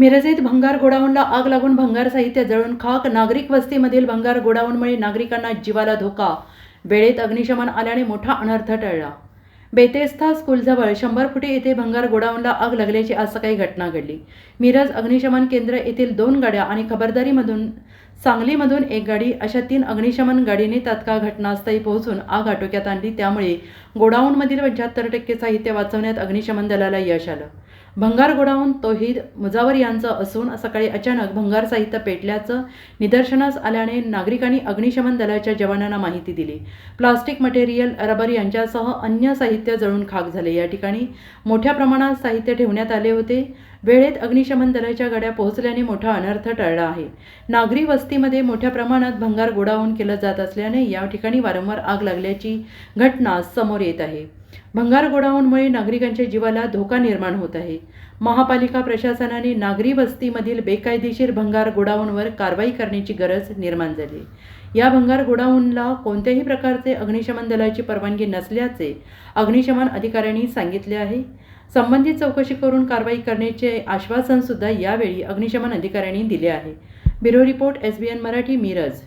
मिरजेत भंगार गोडाऊनला आग लागून भंगार साहित्य जळून खाक नागरिक वस्तीमधील भंगार गोडाऊनमुळे नागरिकांना जीवाला धोका. वेळेत अग्निशमन आल्याने मोठा अनर्थ टळला. बेतेस्था स्कूलजवळ शंभर फुटे येथे भंगार गोडाऊनला आग लागल्याची आज सकाळी घटना घडली. मिरज अग्निशमन केंद्र येथील दोन गाड्या आणि खबरदारीमधून सांगलीमधून एक गाडी अशा तीन अग्निशमन गाडीने तात्काळ घटनास्थळी पोहोचून आग आटोक्यात आणली. त्यामुळे गोडाऊनमधील पंच्याहत्तर टक्के साहित्य वाचवण्यात अग्निशमन दलाला यश आलं. भंगार गोडाऊन तोहीद मुजावर यांचं असून सकाळी अचानक भंगार साहित्य पेटल्याचं निदर्शनास आल्याने नागरिकांनी अग्निशमन दलाच्या जवानांना माहिती दिली. प्लास्टिक मटेरियल रबर यांच्यासह अन्य साहित्य जळून खाक झाले. या ठिकाणी मोठ्या प्रमाणात साहित्य ठेवण्यात आले होते. वेळेत अग्निशमन दलाच्या गाड्या पोहोचल्याने मोठा अनर्थ टळला आहे. नागरी वस्तीमध्ये मोठ्या प्रमाणात भंगार गोडाऊन केलं जात असल्याने या ठिकाणी वारंवार आग लागल्याची घटना समोर येत आहे. भंगार गोडाऊनमुळे नागरिकांच्या जीवाला धोका निर्माण होत आहे. महापालिका प्रशासनाने नागरी वस्तीमधील बेकायदेशीर भंगार गोडाऊनवर कारवाई करण्याची गरज निर्माण झाली. या भंगार गोडाऊनला कोणत्याही प्रकारचे अग्निशमन दलाची परवानगी नसल्याचे अग्निशमन अधिकाऱ्यांनी सांगितले आहे. संबंधित चौकशी करून कारवाई करण्याचे आश्वासन सुद्धा यावेळी अग्निशमन अधिकाऱ्यांनी दिले आहे. Bureau report S B N Marathi Miraj.